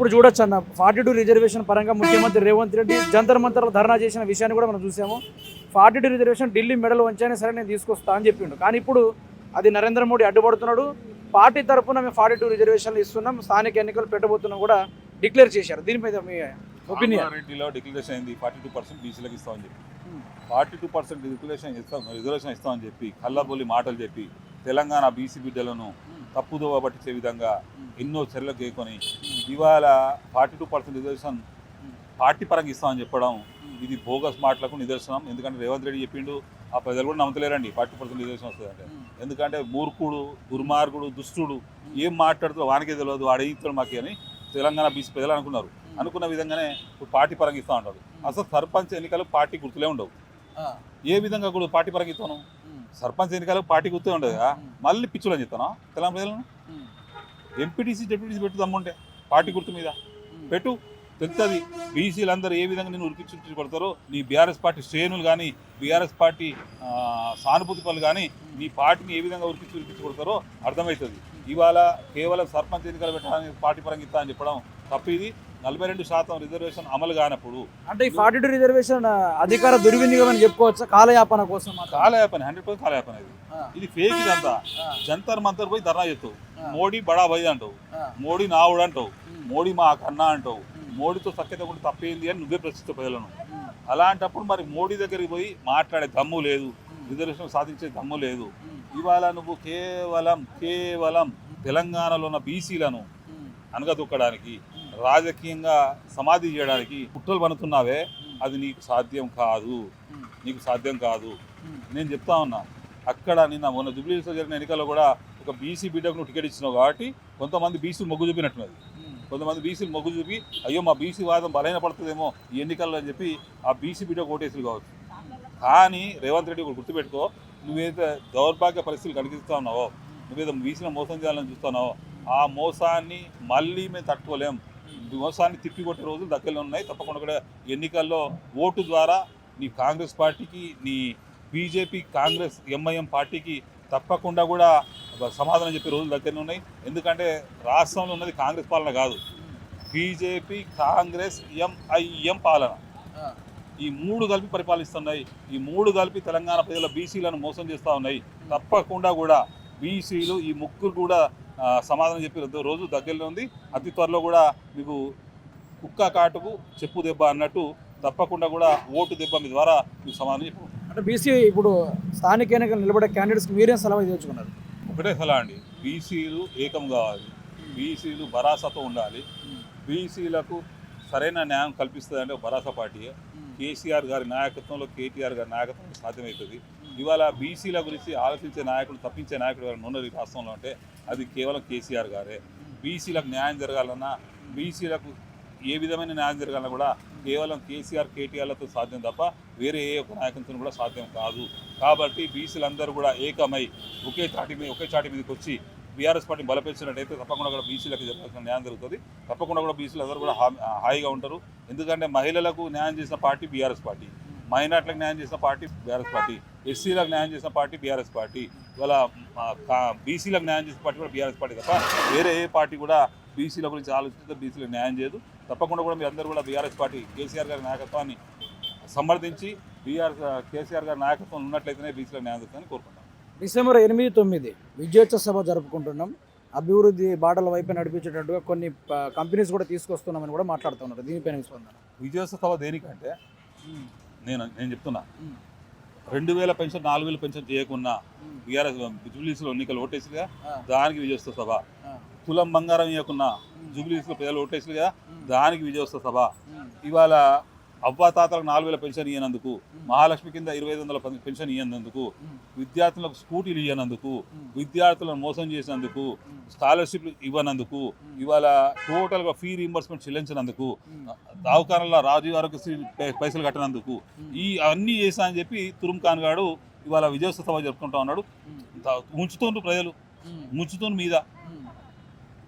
ఇప్పుడు చూడొచ్చు అన్న. ఫార్టీ టూ రిజర్వేషన్ పరంగా ముఖ్యమంత్రి రేవంత్ రెడ్డి జంతర్ మంతర్లో ధర్నా చేసిన విషయాన్ని కూడా మనం చూసాము. Forty two reservation Delhi medal వంచైనా సరే నేను తీసుకొస్తా అని చెప్పిండు. కానీ ఇప్పుడు అది నరేంద్ర మోడీ అడ్డుపడుతున్నాడు. పార్టీ తరఫున మేము ఫార్టీ టూ రిజర్వేషన్లు ఇస్తున్నాం. స్థానిక ఎన్నికలు పెట్టబోతున్నాం కూడా డిక్లేర్ చేశారు. దీని మీద మీ ఒపీనియన్ రెడ్డిలో డిక్లరేషన్ అయింది. ఫార్టీ టూ పర్సెంట్ బీసీలకు ఇస్తామని చెప్పి. ఫార్టీ టూ పర్సెంట్ డిక్లరేషన్ ఇస్తాం రిజర్వేషన్ ఇస్తామని చెప్పి కళ్ళబొల్లి మాటలు చెప్పి తెలంగాణ బీసీ బిడ్డలను తప్పుదోవ పట్టించే విధంగా ఎన్నో చర్యలు కేకొని ఇవాళ forty two percent reservation party పరంగా ఇస్తామని చెప్పడం ఇది బోగస్ మాటలకు నిదర్శనం. ఎందుకంటే రేవంత్ రెడ్డి చెప్పిండు ఆ ప్రజలు కూడా నమ్మతలేరండి. ఫార్టీ పర్సెంట్ రిజర్వేషన్ వస్తుందంటే ఎందుకంటే మూర్ఖుడు దుర్మార్గుడు దుష్టుడు ఏం మాట్లాడుతూ వానికే తెలియదు. వాడు ఏం మాకు అని తెలంగాణ బీసీ ప్రజలు అనుకున్నారు. అనుకున్న విధంగానే ఇప్పుడు పార్టీ పరంగా ఇస్తా ఉంటారు. అసలు సర్పంచ్ ఎన్నికలు పార్టీ గుర్తులే ఉండవు. ఏ విధంగా కూడా పార్టీ పరంగా ఇస్తాను? సర్పంచ్ ఎన్నికలు పార్టీ గుర్తే ఉండదు కదా. మళ్ళీ పిచ్చులు అని చెప్తాను. తెలంగాణ ప్రజలను ఎంపీటీసీ డెప్యూటీసీ పెట్టు దమ్ముంటే పార్టీ గుర్తు మీద. పెట్టు. తెలుస్తుంది బీసీలు అందరూ ఏ విధంగా నేను ఉరికించి కొడతారో నీ బీఆర్ఎస్ పార్టీ శ్రేణులు కానీ బీఆర్ఎస్ పార్టీ సానుభూతి పనులు కానీ నీ పార్టీని ఏ విధంగా ఉరికించి ఉరికించి కొడతారో అర్థమవుతుంది. ఇవాళ కేవలం సర్పంచ్ ఎన్నికలు పెట్టడానికి పార్టీ పరంగా ఇస్తా అని చెప్పడం తప్పు ఇది. నలభై రెండు శాతం రిజర్వేషన్ అమలు కానప్పుడు అంటే ఈ ఫార్టీ టూ రిజర్వేషన్ అధికార దుర్వినియోగం అని చెప్పుకోవచ్చా? కాలయాపన కోసం. కాలయాపన హండ్రెడ్ పర్సెంట్ కాలయాపన ఇది. ఇది ఫేక్ ఇదంతా జంతర్ మంతర్ పోయి ధర్నా చేస్తావు. ఆ, మోడీ బడా భయ్ అంటావు. మోడీ నావుడు అంటావు. మోడీ మా కన్నా అంటావు. మోడీతో సఖ్యత కూడా తప్పేంది అని నువ్వే ప్రశ్నిస్తావు ప్రజలను. అలాంటప్పుడు మరి మోడీ దగ్గరికి పోయి మాట్లాడే దమ్ము లేదు. రిజర్వేషన్ సాధించే దమ్ము లేదు. ఇవాళ నువ్వు కేవలం కేవలం తెలంగాణలో ఉన్న బీసీలను అనగదొక్కడానికి రాజకీయంగా సమాధి చేయడానికి కుట్రలు పనుతున్నావే అది నీకు సాధ్యం కాదు. నీకు సాధ్యం కాదు. నేను చెప్తా ఉన్నా అక్కడ నిన్న మొన్న జూబ్లీస్లో జరిగిన ఎన్నికల్లో కూడా ఒక బీసీ బిడ్డకు నువ్వు టికెట్ ఇచ్చినావు కాబట్టి కొంతమంది బీసీలు మొగ్గు చూపినట్టున్నది కొంతమంది బీసీలు మొగ్గు చూపి అయ్యో మా బీసీ వాదం బలైన పడుతుందేమో ఈ ఎన్నికల్లో అని చెప్పి ఆ బీసీ బిడ్డ ఓటేసులు కావచ్చు. కానీ రేవంత్ రెడ్డి ఒకటి గుర్తుపెట్టుకో నువ్వేదో దౌర్భాగ్య పరిస్థితులు కలిగిస్తా ఉన్నావో నువ్వేదో బీసీలో మోసం చేయాలని చూస్తున్నావో ఆ మోసాన్ని మళ్ళీ మేము తట్టుకోలేం. మోసాన్ని తిప్పికొట్టే రోజులు దగ్గరలో ఉన్నాయి. తప్పకుండా కూడా ఎన్నికల్లో ఓటు ద్వారా నీ కాంగ్రెస్ పార్టీకి నీ బీజేపీ కాంగ్రెస్ ఎంఐఎం పార్టీకి తప్పకుండా కూడా సమాధానం చెప్పే రోజులు దగ్గరనే ఉన్నాయి. ఎందుకంటే రాష్ట్రంలో ఉన్నది కాంగ్రెస్ పాలన కాదు. బీజేపీ కాంగ్రెస్ ఎంఐఎం పాలన. ఈ మూడు కలిపి పరిపాలిస్తున్నాయి. ఈ మూడు కలిపి తెలంగాణ ప్రజల బీసీలను మోసం చేస్తూ ఉన్నాయి. తప్పకుండా కూడా బీసీలు ఈ ముగ్గురు కూడా సమాధానం చెప్పి రోజు దగ్గరలో ఉంది. అతి త్వరలో కూడా మీకు కుక్క కాటుకు చెప్పు దెబ్బ అన్నట్టు తప్పకుండా కూడా ఓటు దెబ్బ మీ ద్వారా మీకు సమాధానం చెప్పు. అంటే బీసీ ఇప్పుడు స్థానిక ఎన్నికలు నిలబడే క్యాండిడేట్స్కి మీరేం సలహా తెచ్చుకున్నారు ఒకటే సలహా అండి. బీసీలు ఏకం కావాలి. బీసీలు భరాసాతో ఉండాలి. బీసీలకు సరైన న్యాయం కల్పిస్తుందంటే భరాసా పార్టీయే. కేసీఆర్ గారి నాయకత్వంలో కేటీఆర్ గారి నాయకత్వంలో సాధ్యమవుతుంది. ఇవాళ బీసీల గురించి ఆలోచించే నాయకుడు తప్పించే నాయకుడు ఎవరైనా ఉన్నది ఈ రాష్ట్రంలో అంటే అది కేవలం కేసీఆర్ గారే. బీసీలకు న్యాయం జరగాలన్నా బీసీలకు ఏ విధమైన న్యాయం జరగాలన్నా కూడా కేవలం కేసీఆర్ కేటీఆర్లతో సాధ్యం తప్ప వేరే ఏ ఒక్క నాయకులతో కూడా సాధ్యం కాదు. కాబట్టి బీసీలందరూ కూడా ఏకమై ఒకే చాటి మీద ఒకే చాటి మీదకి వచ్చి బీఆర్ఎస్ పార్టీ బలపరిచినట్టయితే తప్పకుండా కూడా బీసీలకు జరగాల్సిన న్యాయం జరుగుతుంది. తప్పకుండా కూడా బీసీలు అందరూ కూడా హాయిగా ఉంటారు. ఎందుకంటే మహిళలకు న్యాయం చేసిన పార్టీ బీఆర్ఎస్ పార్టీ. మైనార్టీలకు న్యాయం చేసిన పార్టీ బీఆర్ఎస్ పార్టీ. ఎస్సీలకు న్యాయం చేసిన పార్టీ బీఆర్ఎస్ పార్టీ. ఇవాళ బీసీలకు న్యాయం చేసిన పార్టీ కూడా బీఆర్ఎస్ పార్టీ తప్ప వేరే ఏ పార్టీ కూడా బీసీల గురించి ఆలోచిస్తే బీసీలకు న్యాయం చేయదు. తప్పకుండా కూడా మీరు అందరూ కూడా బీఆర్ఎస్ పార్టీ కేసీఆర్ గారి నాయకత్వాన్ని సమర్థించి బీఆర్ కేసీఆర్ గారి నాయకత్వం ఉన్నట్లయితేనే బీసీలకు న్యాయం జరుగుతుందని కోరుకుంటాం డిసెంబర్ ఎనిమిది తొమ్మిది విజయోత్సవ సభ జరుపుకుంటున్నాం. అభివృద్ధి బాటల వైపు నడిపించేటట్టుగా కొన్ని కంపెనీస్ కూడా తీసుకొస్తున్నామని కూడా మాట్లాడుతున్నారు. దీనిపైన స్పందన? విజయోత్సవ దేనికంటే నేను నేను చెప్తున్నా. రెండు వేల పెన్షన్ నాలుగు వేల పెన్షన్ చేయకున్నా బీఆర్ఎస్ జూబ్లీస్లో ఎన్నికలు ఓటేసిగా. దానికి విజయోత్సవ సభ. తులం బంగారం ఇవ్వకున్నా జూబ్లీస్లో ప్రజలు ఓటేసిగా దానికి విజయోత్సవ సభ ఇవాళ అవ్వాతాతలకు నాలుగు వేల పెన్షన్ ఇవ్వనందుకు మహాలక్ష్మి కింద ఇరవై ఐదు వందల పెన్షన్ ఇవ్వనందుకు ఉమ్, విద్యార్థులకు స్కూటీలు ఇవ్వనందుకు విద్యార్థులను మోసం చేసినందుకు స్కాలర్షిప్లు ఇవ్వనందుకు ఇవాళ టోటల్గా ఫీ రీంబర్స్మెంట్ చెల్లించినందుకు ఉమ్, దవాఖానలో రాజీవ్ ఆరోగ్యశ్రీ పైసలు కట్టనందుకు ఈ అన్నీ చేశా అని చెప్పి తురుమ్ ఖాన్ గాడు ఇవాళ విజయోత్సవ సభ జరుపుకుంటా ఉన్నాడు. ఉంచుతుండ్రు ప్రజలు. ముంచుతుండ్రు మీద.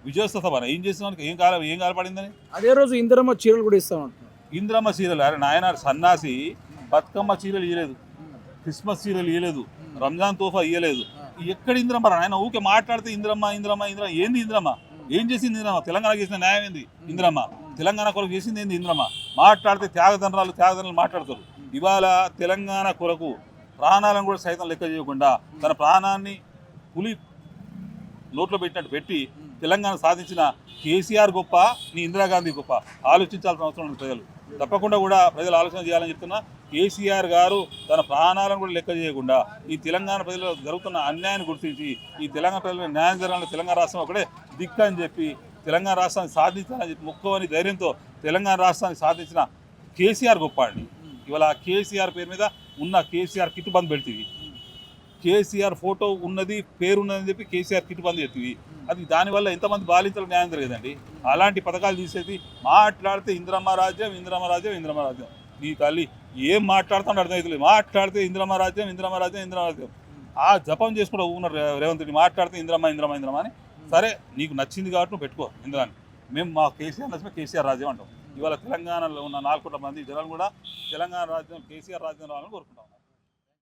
విజయోత్సవ సభ ఏం చేసిన ఏం కాలం ఏం కాలపడిందని? అదే రోజు ఇందిరమ్మ చీరలు కూడా ఇస్తా ఉంటున్నారు ఇంద్రమ్మ చీరలు అరే నాయన సన్నాసి బతుకమ్మ చీరలు ఇయ్యలేదు. క్రిస్మస్ చీరలు ఇయ్యలేదు. రంజాన్ తోఫా ఇయ్యలేదు. ఎక్కడ ఇంద్రమ్మ ఆయన ఊకే మాట్లాడితే ఇంద్రమ్మ ఇంద్రమ్మ ఇంద్ర ఏంది ఇంద్రమ్మ? ఏం చేసింది ఇంద్రమ్మ? తెలంగాణ చేసిన న్యాయం ఏంది? ఇంద్రమ్మ. తెలంగాణ కొరకు చేసింది ఏంది ఇంద్రమ్మ? మాట్లాడితే త్యాగదండ్రాలు త్యాగదండ్రులు మాట్లాడతారు. ఇవాళ తెలంగాణ కొరకు ప్రాణాలను కూడా సైతం లెక్క చేయకుండా తన ప్రాణాన్ని పులి నోట్లో పెట్టినట్టు పెట్టి తెలంగాణ సాధించిన కేసీఆర్ గొప్ప నీ ఇందిరాగాంధీ గొప్ప. ఆలోచించాల్సిన అవసరం ఉంది ప్రజలు. తప్పకుండా కూడా ప్రజలు ఆలోచన చేయాలని చెప్తున్నా. కేసీఆర్ గారు తన ప్రాణాలను కూడా లెక్క చేయకుండా ఈ తెలంగాణ ప్రజలు జరుగుతున్న అన్యాయాన్ని గుర్తించి ఈ తెలంగాణ ప్రజల న్యాయం జరగాలని తెలంగాణ రాష్ట్రం ఒకటే దిక్క అని చెప్పి తెలంగాణ రాష్ట్రాన్ని సాధించాలని చెప్పి ముక్కువని ధైర్యంతో తెలంగాణ రాష్ట్రాన్ని సాధించిన కేసీఆర్ గొప్ప అండి. ఇవాళ కేసీఆర్ పేరు మీద ఉన్న కేసీఆర్ కిట్ బంద్ పెడుతుంది. కేసీఆర్ ఫోటో ఉన్నది పేరు అని చెప్పి కేసీఆర్ కిట్ బంద్ చేస్తుంది. అది దానివల్ల ఎంతమంది బాలింతలు న్యాయం జరిగేదండి. అలాంటి పథకాలు తీసేది మాట్లాడితే ఇంద్రమ్మ రాజ్యం ఇంద్రమ్మ రాజ్యం ఇంద్రమ్మ రాజ్యం. నీ తల్లి ఏం మాట్లాడుతాడు అర్థమవుతుంది మాట్లాడితే ఇంద్రమ్మ రాజ్యం ఇంద్రమ్మ రాజ్యం ఇంద్రమ్మ రాజ్యం. ఆ జపం చేసుకుంటూ ఉన్నారు రేవంత్ రెడ్డి. మాట్లాడితే ఇంద్రమ్మ ఇంద్రమ్మ ఇంద్రమ్మ అని. సరే నీకు నచ్చింది కాబట్టి నువ్వు పెట్టుకో ఇంద్రాన్ని. మేము మా కేసీఆర్ నచ్చిన కేసీఆర్ రాజ్యం అంటాం. ఇవాళ తెలంగాణలో ఉన్న నాలుగు మంది జనాలు కూడా తెలంగాణ రాజ్యం కేసీఆర్ రాజ్యం రావాలని కోరుకుంటాం.